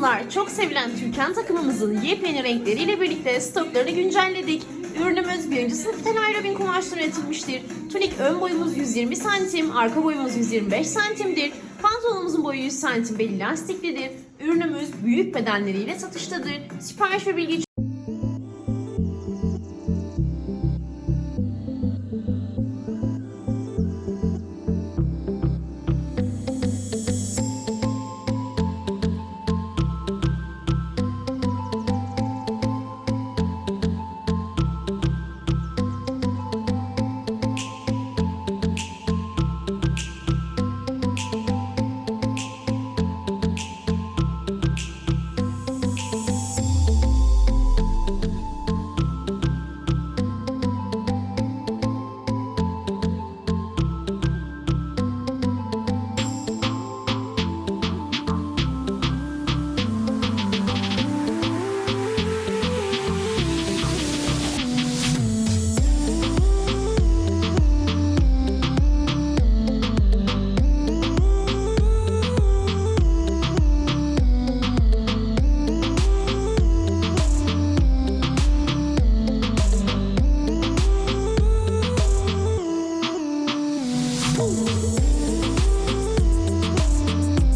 hanımlar, çok sevilen Türkan takımımızın yepyeni renkleriyle birlikte stoklarını güncelledik. Ürünümüz birinci sınıf tenayrobin kumaştan üretilmiştir. Tunik ön boyumuz 120 santim, arka boyumuz 125 santimdir. Pantolonumuzun boyu 100 santim belli lastiklidir. Ürünümüz büyük bedenleriyle satıştadır. Sipariş ve bilgi